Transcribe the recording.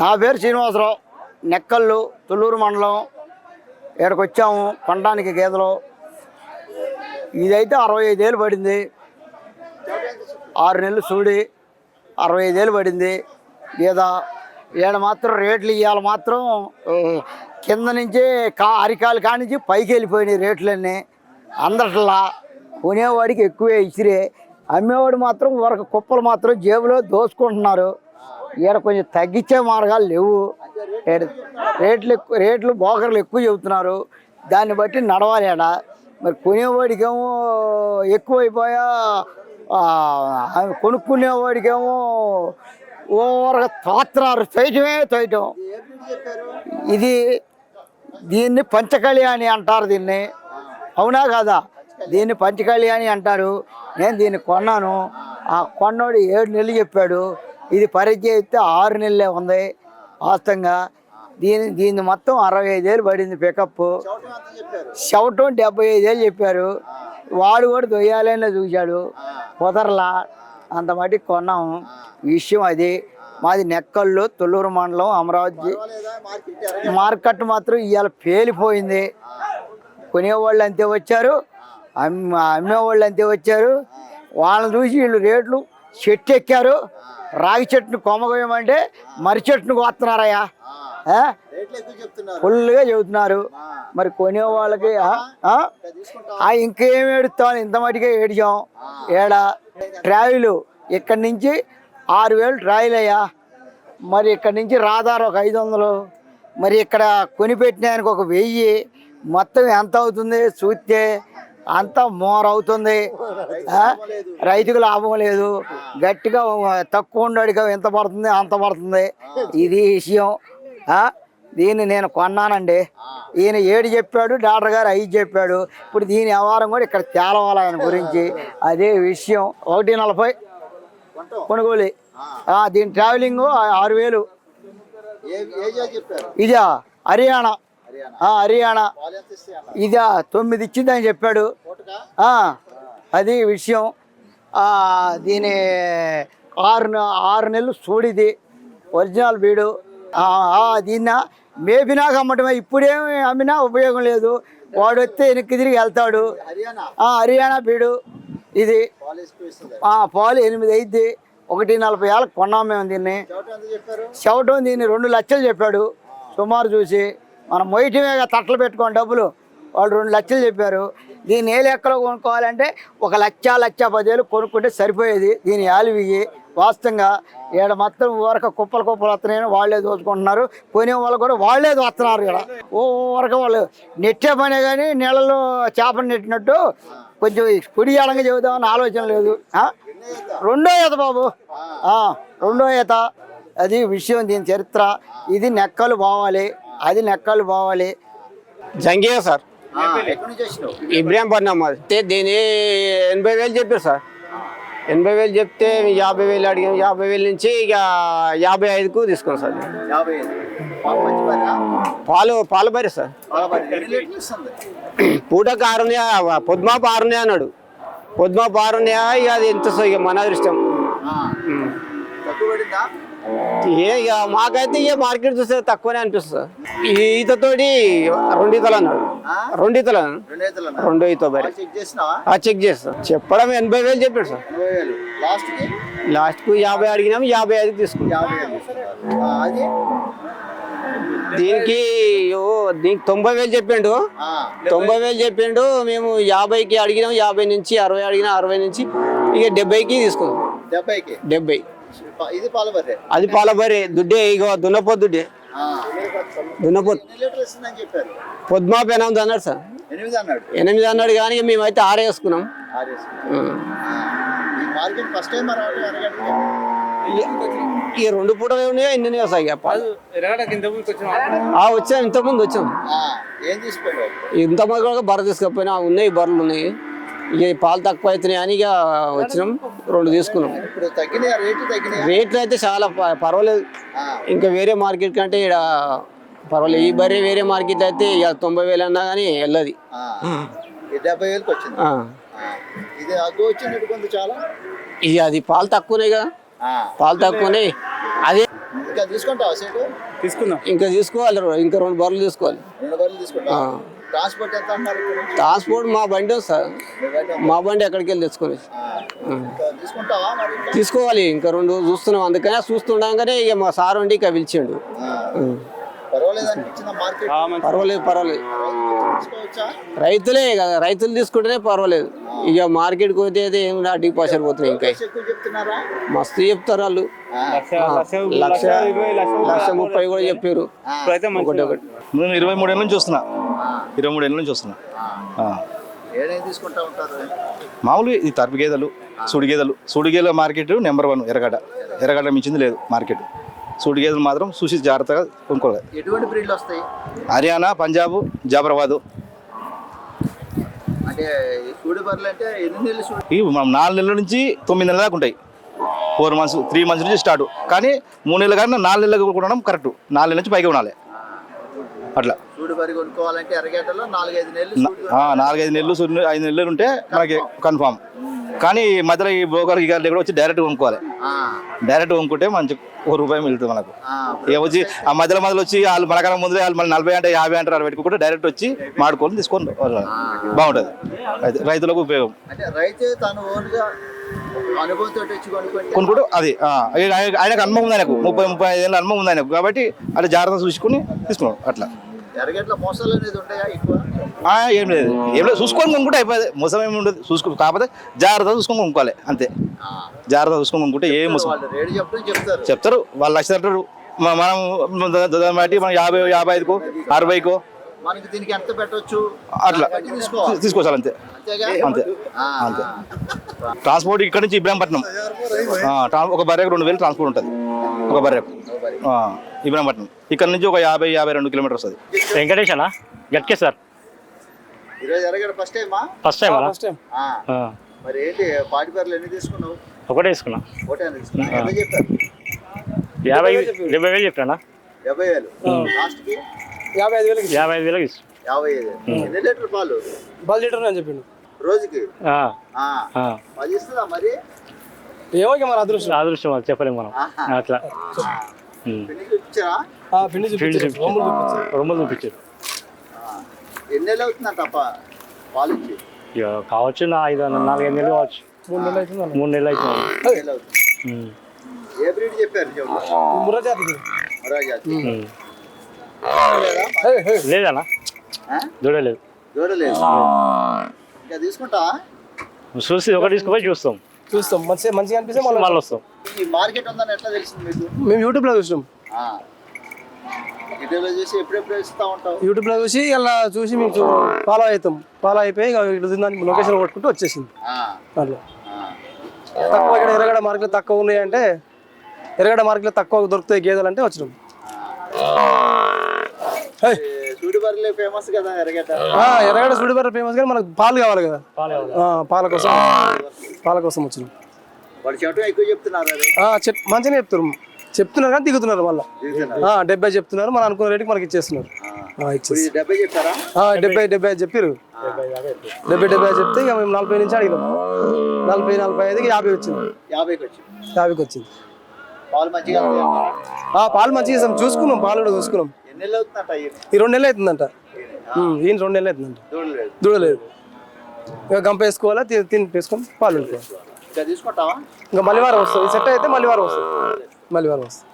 నా పేరు శ్రీనివాసరావు. నెక్కల్లు తుళ్ళూరు మండలం. ఇక్కడికి వచ్చాము కొనడానికి గేదెలు. ఇదైతే అరవై ఐదేళ్ళు పడింది. ఆరు నెలలు చూడి అరవై ఐదేళ్ళు పడింది. లేదా ఈడ మాత్రం రేట్లు ఇవాళ మాత్రం కింద నుంచి కా అరికాలు కానించి పైకి వెళ్ళిపోయినాయి రేట్లన్నీ. అందట్లా కొనేవాడికి ఎక్కువే ఇసిరే. అమ్మేవాడు మాత్రం వరకు కుప్పలు మాత్రం జేబులో దోసుకుంటున్నారు. ఈడ కొంచెం తగ్గించే మార్గాలు లేవు. రేట్లు ఎక్కువ రేట్లు బోకర్లు ఎక్కువ చెబుతున్నారు. దాన్ని బట్టి నడవాలి ఆడ. మరి కొనేవాడికేమో ఎక్కువైపోయా కొనుక్కునేవాడికేమో ఓవరగా తోత్రారు. తోయటమే తోయటం. ఇది దీన్ని పంచకళ్యాణి అంటారు దీన్ని. అవునా కదా? దీన్ని పంచకళ్యాణి అంటారు. నేను దీన్ని కొన్నాను. ఆ కొన్నోడు ఏడు నెలలు చెప్పాడు. ఇది పరిచయం అయితే ఆరు నెలలే ఉంది వాస్తవంగా. దీని దీన్ని మొత్తం అరవై ఐదేళ్ళు పడింది పికప్ శవటం డెబ్బై ఐదేళ్ళు చెప్పారు. వాడు కూడా దొయ్యాలనే చూశాడు. కుదరలా అంత మటుకు కొన్నాము విషయం అది. మాది నెక్కల్లో తొల్లూరు మండలం అమరావతి మార్కెట్ మాత్రం ఇవాళ పేలిపోయింది. కొనేవాళ్ళు అంతే వచ్చారు. అమ్మే అమ్మేవాళ్ళు అంతే వచ్చారు. వాళ్ళని చూసి వీళ్ళు రేట్లు చెట్టు ఎక్కారు రాగి చెట్టును కొమ్మగోయమంటే మర్రి చెట్టును కోస్తున్నారయ్యా? ఫుల్గా చెబుతున్నారు. మరి కొనే వాళ్ళకి ఇంకేం ఏడుస్తాం ఇంత మటుకే ఏడిచాం. ఏడ? ట్రావెల్ ఇక్కడి నుంచి ఆరు వేలు ట్రావెల్ అయ్యా మరి ఇక్కడి నుంచి రాదారు ఒక ఐదు వందలు. మరి ఇక్కడ కొనిపెట్టినానికి ఒక వెయ్యి. మొత్తం ఎంత అవుతుంది? చూస్తే అంతా మోర అవుతుంది. ఆ? రైతుకు లాభం లేదు. గట్టిగా తక్కువ ఉండడిగా ఎంత పడుతుంది అంత పడుతుంది. ఇది విషయం? దీన్ని నేను కొన్నానండి. ఈయన ఏడు చెప్పాడు డాక్టర్ గారు ఐదు చెప్పాడు. ఇప్పుడు దీని వ్యవహారం కూడా ఇక్కడ తేలవాలి ఆయన గురించి. అదే విషయం. ఒకటి నలభై కొనుగోలు. దీని ట్రావెలింగ్ ఆరు వేలు. ఇదా హర్యానా. హర్యానా. ఇదా తొమ్మిది ఇచ్చిందని చెప్పాడు. అది విషయం. దీని ఆరు ఆరు నెలలు సూడిది. ఒరిజినల్ బీడు. దీన్న మేపినాక అమ్మటమే. ఇప్పుడేమి అమ్మినా ఉపయోగం లేదు. వాడు వస్తే వెనక్కి తిరిగి వెళ్తాడు. ఆ, హర్యానా బీడు. ఇది పాలు ఎనిమిది అయింది ఒకటి నలభై ఏళ్ళకి కొన్నాం మేము దీన్ని. చెవటం దీన్ని రెండు లక్షలు చెప్పాడు. సుమారు చూసి. మనం మొయ్యటమే తట్టలు పెట్టుకోండి డబ్బులు వాళ్ళు రెండు లక్షలు చెప్పారు. దీన్ని ఏ లెక్కలో కొనుక్కోవాలంటే ఒక లక్ష లక్ష పదివేలు కొనుక్కుంటే సరిపోయేది. దీని యాలివి వాస్తవంగా ఈడ మొత్తం ఊరక కుప్పలు కుప్పలు వస్తున్నాయని వాళ్ళే దోచుకుంటున్నారు కొనే వాళ్ళు కూడా వాళ్ళే వస్తున్నారు ఇక్కడ ఓ ఊరక వాళ్ళు నెట్టే పనే కానీ నీళ్ళలో చేపను నెట్టినట్టు కొంచెం కుడి ఎడంగా చెబుదామని ఆలోచన లేదు. రెండో ఈత బాబు. రెండో ఈత. అది విషయం దీని చరిత్ర. ఇది నెక్కలు బావాలి. అది నెక్కలు బావాలి జంగియా సార్? ఇబ్రాహీంపట్నం మాది. అయితే దీని ఎనభై వేలు చెప్పారు సార్. ఎనభై వేలు చెప్తే యాభై వేలు అడిగాం. యాభై వేలు నుంచి ఇక యాభై ఐదుకు తీసుకున్నాం సార్. పాలు పాలు బరి సార్. పూటకు ఆరునే పొద్దుమాపు ఆరునే అన్నాడు. పొద్దుమాపు ఆరునే ఇక అది ఎంత ఇక మన అదృష్టం. ఏ మాకైతే ఇక మార్కెట్ చూస్తే తక్కువనే అనిపిస్తుంది. ఈతతోటి రెండు ఈతలు అన్నాడు. రెండు ఈతలు అన్నాడు. రెండు ఈత బరి చెక్ చేస్తా. చెప్పడం ఎనభై వేలు చెప్పాడు సార్. లాస్ట్కు యాభై అడిగినాం యాభై ఐదు తీసుకున్నాం. దీనికి దీనికి తొంభై వేలు చెప్పిండు. తొంభై వేలు చెప్పిండు. మేము యాభైకి అడిగినాం యాభై నుంచి అరవై అడిగినా అరవై నుంచి ఇక డెబ్బైకి తీసుకున్నాం. డెబ్బైకి? డెబ్బై. ఇది అది పాలబరి దుడ్డే ఇగో దున్నపోతు దుడ్డే. పొద్దుమాపు ఎనిమిది అన్నాడు సార్. ఎనిమిది అన్నాడు. ఎనిమిది అన్నాడు కానీ మేమైతే ఆరు వేసుకున్నాం. ఈ రెండు పూటలు ఉన్నాయో? ఎన్ని వస్తాయి వచ్చాం. ఇంతకుముందు వచ్చాం. ఆ, ఏం తీసుకెళ్ళావు ఇంతమంది కూడా బర్ర తీసుకపోయినా ఉన్నాయి బర్రెలు ఉన్నాయి. ఇక పాలు తక్కువ అవుతున్నాయి అని ఇక వచ్చినాం రెండు తీసుకున్నాం. ఇప్పుడు తగ్గినాయి? రేటు తగ్గినాయి? రేట్లు అయితే చాలా ప- పర్వాలేదు. ఇంకా వేరే మార్కెట్ కంటే ఇక్కడ పర్వాలేదు. ఈ బర్రె వేరే మార్కెట్ అయితే ఇక తొంభై వేలు అన్నా కానీ వెళ్ళదు. ఈ డెబ్బై వేలకు వచ్చింది. ఆ. ఆ, ఇది అగ్గు వచ్చినట్టు కొంత చాలా? ఇక అది పాలు తక్కువనే కదా. ఆ, పాలు తక్కువనే. అదే ఇంకా తీసుకుంటావా సీటు? తీసుకుందాం. ఇంకా తీసుకోవాలి ఇంకా రెండు బర్రెలు తీసుకోవాలి. రెండు బర్రెలు తీసుకుంటా ట్రాన్స్పోర్ట్ ఎంత మా బండి సార్ మీ బండి ఎక్కడికి వెళ్ళి ఇంకా? తీసుకోవాలి ఇంకా రెండు చూస్తున్నాం. అందుకనే చూస్తుండగానే ఇక మా సార్ ఉండి ఇక పిలిచిండు. పర్వాలేదు మార్కెట్? పర్వాలేదు పర్వాలేదు. తీసుకోవచ్చా? రైతులే కదా రైతులు తీసుకుంటేనే పర్వాలేదు. ఇక మార్కెట్కి పోతే ఏం నా డిపాజిట్ పోతున్నాయి ఇంకా. మస్తు చెప్తారు వాళ్ళు. లక్ష లక్ష ముప్పై కూడా చెప్పారు. ఇరవై. మూడేళ్ళ నుంచి చూస్తున్నా. ఇరవై నుంచి ఆ. ఏడేం తీసుకుంటా ఉంటారు? మామూలు ఈ తరపు గేదెలు సుడి గేదెలు సుడి గేదెల market number one Erragadda. Erragadda. మించింది లేదు మార్కెట్. సుడి గేదెలు మాత్రం చూసి జాగ్రత్తగా కొనుక్కోవాలి. ఎటువంటి బ్రీడ్లు వస్తాయి? హర్యానా పంజాబ్ జాబరాబాదు మనం నాలుగు నెలల నుంచి తొమ్మిది నెలల దాకా ఉంటాయి. ఫోర్ మంత్స్ త్రీ మంత్స్ నుంచి స్టార్ట్. కానీ మూడు నెలలు కానీ నాలుగు నెలలకు కొనడం కరెక్ట్. నాలుగు నెలల నుంచి పైకి ఉండాలి అట్లా. కొనుక్కోవాలంటే నాలుగైదు నెలలు నాలుగైదు నెలలు ఐదు నెలలు ఉంటే మనకి కన్ఫామ్ కానీ ఈ మధ్యలో ఈ బ్రోకర్ గారి కూడా వచ్చి డైరెక్ట్ కొనుక్కోవాలి. డైరెక్ట్ కొనుక్కుంటే మంచి ఒక రూపాయి మిగులుతుంది మనకు. ఆ, ఇక వచ్చి ఆ మధ్యలో మధ్యలో వచ్చి వాళ్ళు మనకన్నా ముందే వాళ్ళు మళ్ళీ నలభై అంటే యాభై అంటారు అలా పెట్టుకుంటే డైరెక్ట్ వచ్చి మాడుకొని తీసుకొని. బాగుంటుంది. రైతు- రైతులకు ఉపయోగం. రైతు తను ఓన్గా కొనుక్కుంటే అది ఆయనకు అనుభవం ఉంది ఆయనకు. ముప్పై ముప్పై ఐదు ఏళ్ళ అనుభవం ఉంది ఆయనకు. కాబట్టి అట్లా జాగ్రత్త చూసుకుని తీసుకున్నాం అట్లా. ఎర్రగడ్డల మోసాలు అనేది ఉంటాయా ఎక్కువ? ఆ, ఏం లేదు. ఏం లేదు చూసుకొని కొనుక్కుంటే అయిపోయింది. ముసం ఏమి ఉండదు. చూసుకో కాకపోతే జాగ్రత్త చూసుకొని కొనుక్కోవాలి అంతే. ఆ, జాగ్రత్త చూసుకొని కొనుక్కుంటే ఏ ముసం చెప్తారు. చెప్తారు. వాళ్ళు లక్ష అంటారు మనం బట్టి మనం యాభై యాభై ఐదుకో అరవైకో. మనకి దీనికి ఎంత పెట్టొచ్చు? అట్లా. తీసుకోవాలి. అంతే. అంతే. ఆ, అంతే ట్రాన్స్పోర్ట్ ఇక్కడ నుంచి ఇబ్రాహీంపట్నం. ఒక బర్రెకు రెండు వేలు ట్రాన్స్పోర్ట్ ఉంటుంది. ఒక బర్రెకు ఇబ్రాహీంపట్నం. ఇక్కడ నుంచి ఒక యాభై యాభై రెండు కిలోమీటర్స్ వస్తుంది. వెంకటేష్ అన్న గట్కే సార్. ఈరోజు ఎర్రగడ్డ ఫస్ట్ టైమా ఫస్ట్ టైం ఆ, ఆ, మరి ఏంటి పాటి ఎన్ని తీసుకున్నావు? ఒకటే తీసుకున్నా. ఒకటే ఎంత చెప్పారు. యాభై డెబ్బై వేలు చెప్పానా డెబ్బై వేలు. లాస్ట్కి యాభై ఐదు వేలకి యాభై ఐదు వేలకు యాభై ఐదు ఎన్ని లీటర్ పాలు? పది లీటర్ అని చెప్పిండు. రోజుకి? ఆ, ఆ, ఆ. పది ఇస్తుందా మరి? ఏమో ఇక మన అదృష్టం. అదృష్టం అది చెప్పలేము మనం. అట్లా. పిండి చూపించారా? రొమ్ములు చూపించారు. ఎన్ని నెలలు కావచ్చు నా ఐదు నాలుగైదు నెలలు కావచ్చు. మూడు నెలలు అవుతుంది అన్న. మూడు నెలలు అవుతుంది. ఏ బ్రీడ్ చెప్పారు ముర్రా. లేదన్నా? చూడలేదు చూడలేదు ఇంకా తీసుకుంటావా? చూసి ఒకటి తీసుకుపోయి చూస్తాం. చూస్తాం. మంచిగా మంచిగా అనిపిస్తే మళ్ళీ మళ్ళీ వస్తాం ఈ మార్కెట్ ఉందని ఎట్లా తెలిసింది మీకు? మేము యూట్యూబ్లో చూసినాం. ఆ. ఇటీవల చూసి ఎప్పుడెప్పుడు ఇస్తా ఉంటావు? యూట్యూబ్లో చూసి ఇలా చూసి మేము చూ- ఫాలో అవుతాం. ఫాలో అయిపోయి ఇక ఇటు దాన్ని లొకేషన్ కొట్టుకుంటూ వచ్చేసింది. ఆ. అట్లా. ఆ. తక్కువ ఇక్కడ ఎర్రగడ్డ మార్కెట్ తక్కువ ఉన్నాయి అంటే ఎర్రగడ్డ మార్కెట్లో తక్కువ దొరుకుతాయి గేదెలు అంటే వచ్చినాం. హే. ఈ సూడి బర్రెలు ఫేమస్ కదా ఎర్రగడ్డ? ఆ, ఎర్రగడ్డ సుడిబర్ర ఫేమస్ కానీ మనకు పాలు కావాలి కదా. ఆ, పాల కోసం. పాల కోసం వచ్చినాం. ఎక్కువ చెప్తున్నారు చెప్తున్నారు. చెప్తున్నారు కానీ దిగుతున్నారు మళ్ళీ. డెబ్బై చెప్తున్నారు మనం అనుకున్న రేటుకి మనకి ఇచ్చేస్తున్నారు. డెబ్బై డెబ్బై చెప్పారు? డెబ్బై డెబ్బై చెప్తే ఇక మేము నలభై నుంచి అడిగినాం. నలభై నలభై ఐదుకి యాభై వచ్చింది. యాభైకి వచ్చి యాభైకి వచ్చింది. పాలు మంచిగా మంచిగా ఇస్తాం చూసుకున్నాం పాలు కూడా చూసుకున్నాం. ఈ రెండు నెలలు అవుతుందంట. ఈయన రెండు నెలలు అవుతుందంట. దూడలేదు. ఇక గంప వేసుకోవాలా? తిని వేసుకొని పాలు తీసుకుంటావా? ఇంకా మళ్ళీ వారం వస్తుంది. సెట్ అయితే మళ్ళీ వారం వస్తుంది. మళ్ళీ వారం వస్తుంది.